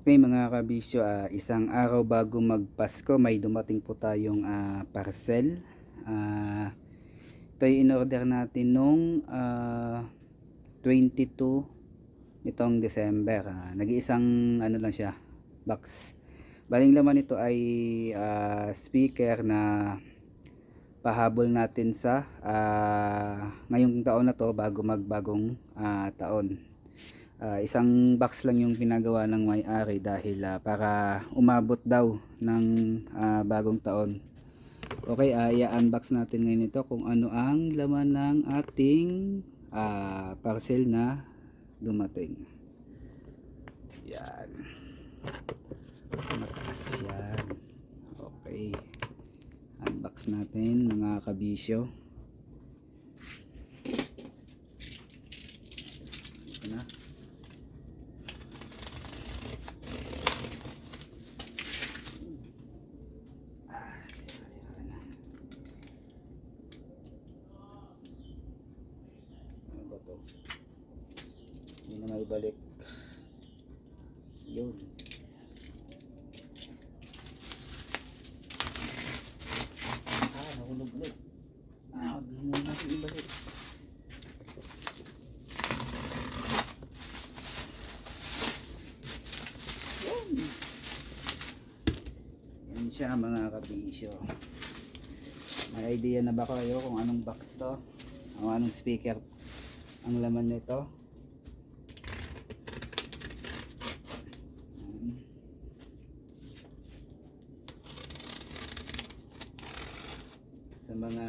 Okay mga kabisyo, ah, isang araw bago magpasko may dumating po tayong ah, parcel. Ah, ito yung in-order natin nung ah, 22 nitong December. Ah, nag-iisang ano lang siya, box. Baling laman nito ay ah, speaker na pahabol natin sa ah, ngayong taon na to bago magbagong ah, taon. Ah, isang box lang yung pinagawa ng may-ari dahil ah, para umabot daw ng ah, bagong taon. Okay, uh, i-unbox natin ngayon ito kung ano ang laman ng ating ah, parcel na dumating. Yan. Mataas yan. Okay. Unbox natin mga kabisyo. Ito na. Ah, sira, sira na. Ano ba to? Hindi na may balik. Yun. Ah, nahulog ulit. Ah, huwag na muna natin ibalik. Yan. Yan siya mga kabisyo. May idea na ba kayo kung anong box to? O anong speaker ang laman nito? Mga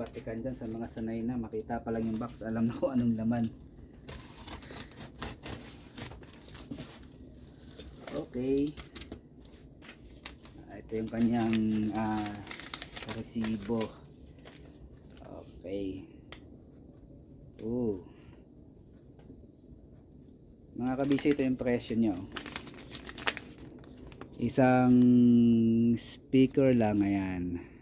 batikan dyan, sa mga sanay na, makita pa lang yung box, alam na kung anong laman. Okay. Ah, Ito yung kanyang ah, resibo. Okay. Oh. Mga kabisyo, ito yung presyo nyo. Isang speaker lang, ayan.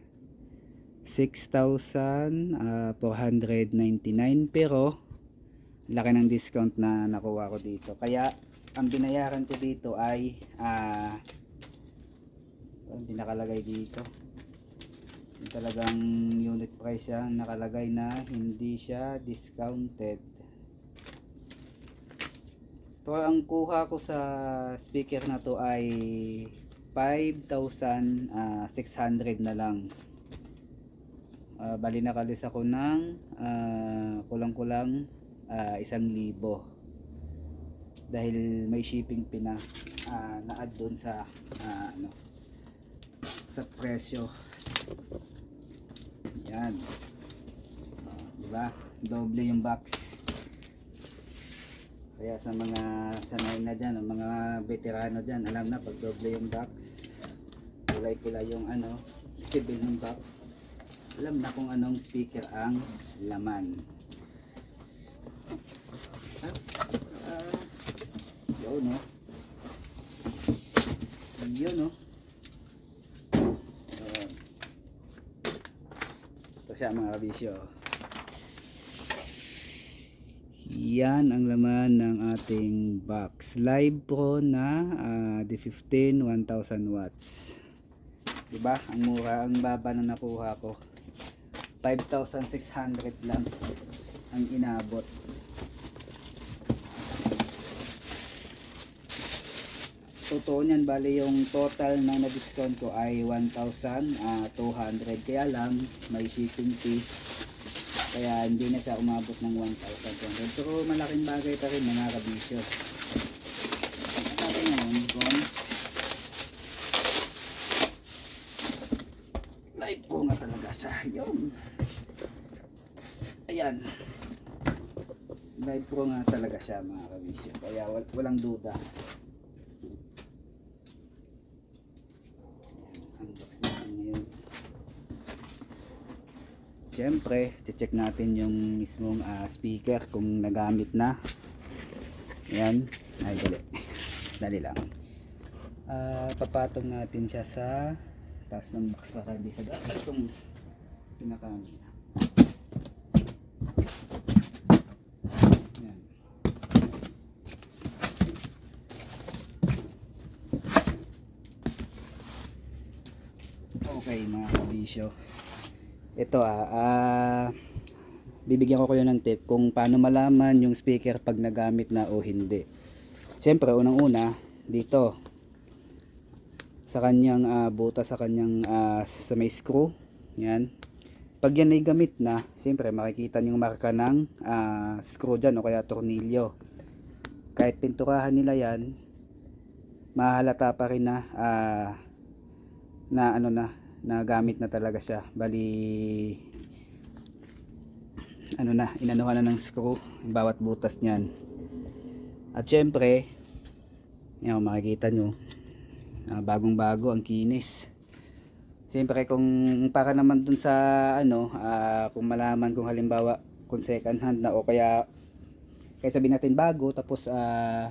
6,499 pero laki ng discount na nakuha ko dito. Kaya ang binayaran ko dito ay ah hindi nakalagay dito. Talagang unit price siya nakalagay na hindi siya discounted. So ang kuha ko sa speaker na to ay 5,600 na lang. Ah, bali nakalis ako ng ah, kulang-kulang ah, isang libo. Dahil may shipping pina ah, na-add doon sa ah, ano sa presyo. Yan. Ah, di doble yung box. Kaya sa mga sanay na dyan mga veterano dyan alam na pag doble yung box. Kulay pula yung ano tibil ng box alam na kung anong speaker ang laman. Ah, ah, yun no yun no Ayan. ito siya mga kabisyo. Yan ang laman ng ating box. Live pro na ah, D15 1000 watts. Diba? Ang mura ang baba na nakuha ko 5,600 lang ang inabot. Totoo niyan bali yung total na na-discount ko ay 1,200 kaya lang may shipping fee. Kaya hindi na siya umabot ng 1,200 pero malaking bagay pa rin mga kabisyo natin ngayon kung live po nga talaga sa yun ayan live pro nga talaga siya mga kabisyo kaya wal- walang duda unbox natin ngayon Siyempre, check natin yung mismong ah, speaker kung nagamit na. Ayan. Ay, dali. Dali lang. Ah, papatong natin siya sa taas ng box para hindi sa daan itong pinakaano niya. Okay mga kabisyo. Ito ah, ah bibigyan ko kayo ng tip kung paano malaman yung speaker pag nagamit na o hindi. Siyempre, unang-una, dito, sa kanyang ah, butas, sa kanyang ah, sa may screw, yan. Pag yan ay gamit na, siyempre makikita niyo yung marka ng ah, screw dyan o kaya tornilyo. Kahit pinturahan nila yan, mahalata pa rin na ah, na ano na nagamit na talaga siya bali ano na inanuhan na ng screw bawat butas niyan at syempre yan makikita nyo ah, bagong bago ang kinis. Siyempre kung para naman dun sa ano ah, kung malaman kung halimbawa kung second hand na o kaya kaya sabihin natin bago tapos ah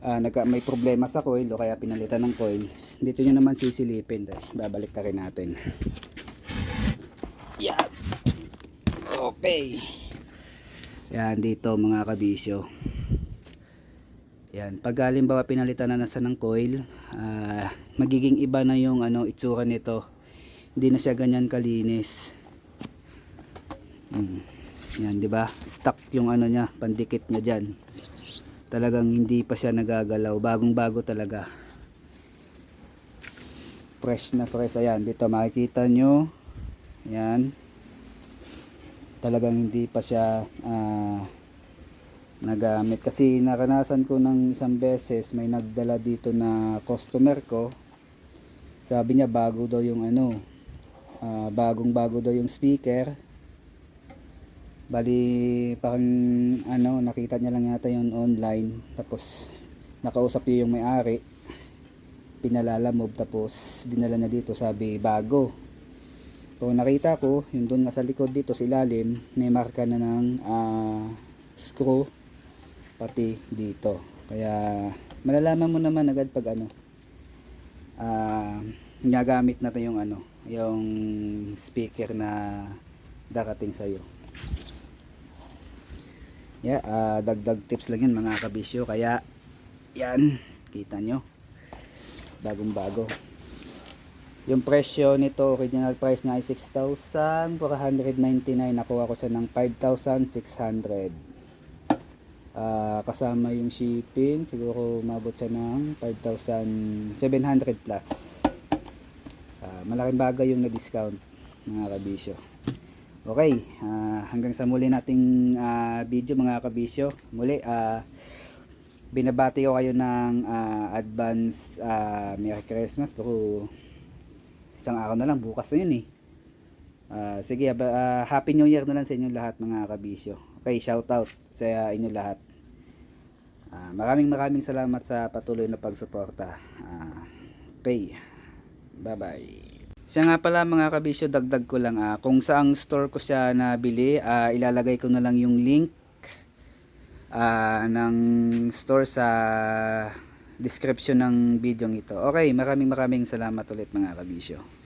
ah, nagka, may problema sa coil o kaya pinalitan ng coil dito nyo naman sisilipin. Dahil babalik na rin natin. Yan. Okay. Yan dito mga kabisyo yan. Pag halimbawa pinalitan na nasa ng coil ah, magiging iba na yung ano itsura nito. Hindi na siya ganyan kalinis. Hmm. yan di ba? Stuck yung ano niya pandikit niya diyan talagang hindi pa siya nagagalaw. Bagong bago talaga. Fresh na fresh. Ayan dito makikita nyo. Yan. Talagang hindi pa siya ah, nagamit. Kasi naranasan ko ng isang beses may nagdala dito na customer ko. Sabi niya bago daw yung ano ah, bagong bago daw yung speaker. Bali parang ano nakita niya lang yata yun online. Tapos nakausap niya yung may-ari. Pinalalamob tapos dinala na dito sabi bago. So nakita ko yung doon nga sa likod dito sa ilalim may marka na ng ah, screw pati dito kaya malalaman mo naman agad pag ano ah gagamit natin yung ano yung speaker na darating sa'yo Yeah, ah, dagdag tips lang yun mga kabisyo. Kaya, yan, kita nyo. Bagong bago. Yung presyo nito, original price niya ay 6,499. Nakuha ko siya ng 5,600. Ah, kasama yung shipping, siguro mabot siya ng 5,700 plus. Ah, malaking bagay yung na-discount mga kabisyo. Okay, ah, hanggang sa muli nating ah, video mga kabisyo. Muli, ah, binabati ko kayo ng ah, advance ah, Merry Christmas pero isang araw na lang, bukas na yun eh. Ah, sige, ah, Happy New Year na lang sa inyo lahat mga kabisyo. Okay, shout out sa inyo lahat. Ah, maraming maraming salamat sa patuloy na pagsuporta. Ah, okay, bye-bye. Siya nga pala mga kabisyo, dagdag ko lang ah, kung saang store ko siya nabili, ah, ilalagay ko na lang yung link ah, ng store sa description ng video ito. Okay, maraming maraming salamat ulit mga kabisyo.